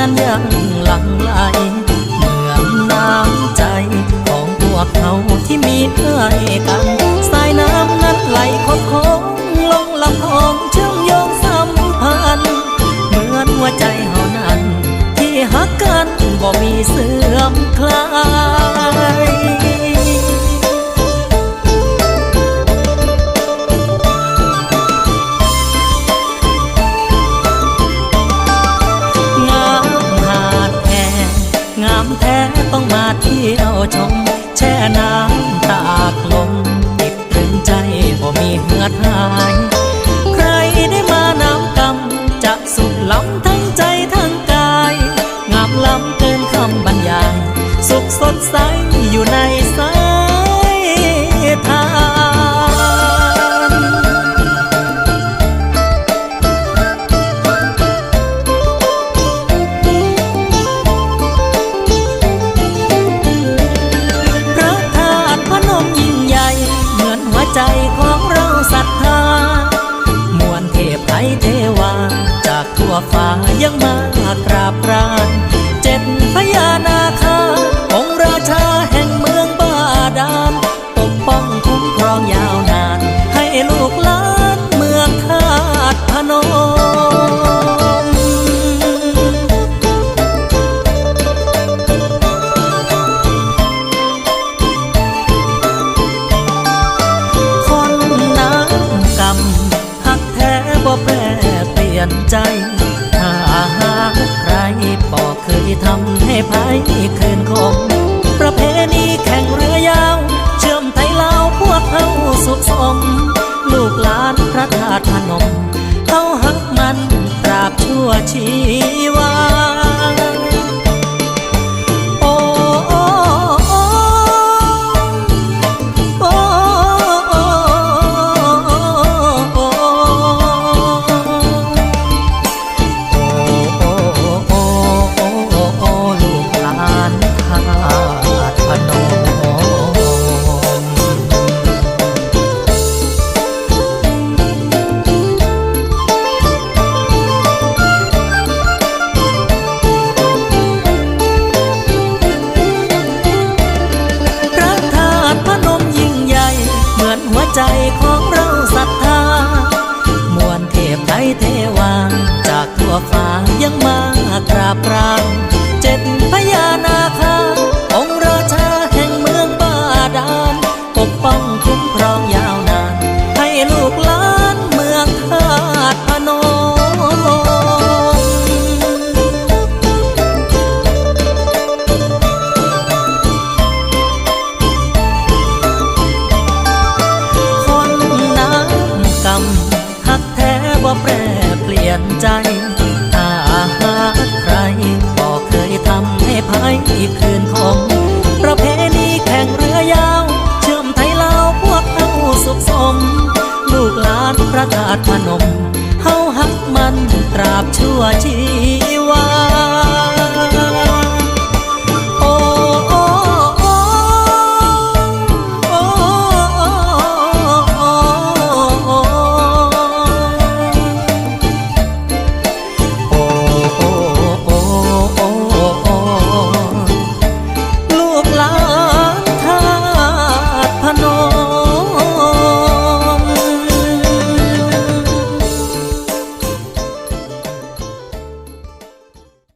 นั้นยังหลั่งไหลเหมือนน้ำใจ ของพวกเขาที่มีเพื่อกันสายน้ำนั้นไหลคดโค้งลงลำคลองเชื่อมโยงสัมพันธ์เหมือนหัวใจเฮานั้น ที่หักกันบ่มีเสื่อมคลาย ต้องมาเที่ยวชม แช่น้ำตากลมติดตรึงใจบ่มีเหือดหาย ใครได้มาน้ำกำจะสุขล้ำทั้งใจทั้งกายงามล้ำเกินคำบรรยาย สุขสดใสอยู่ในสาย ใจของเราศรัทธามวลเทพไทยเทวา จากทั่วฟ้ายังมา เปลี่ยนใจถ้าหากใครบอกเคยทำให้ภัยคืนคงประเพณีแข่งเรือยาว เชื่อมไทยลาวพวกเขาสุขสม ลูกหลานพระธาตุพนมเขาหักมันตราบชั่วชีา คืนของ ประเพณีแข่งเรือยาว เชื่อมไทยลาวพวกเขาสุขสม ลูกหลานพระธาตุพนมเฮาหักมันตราบชั่วชี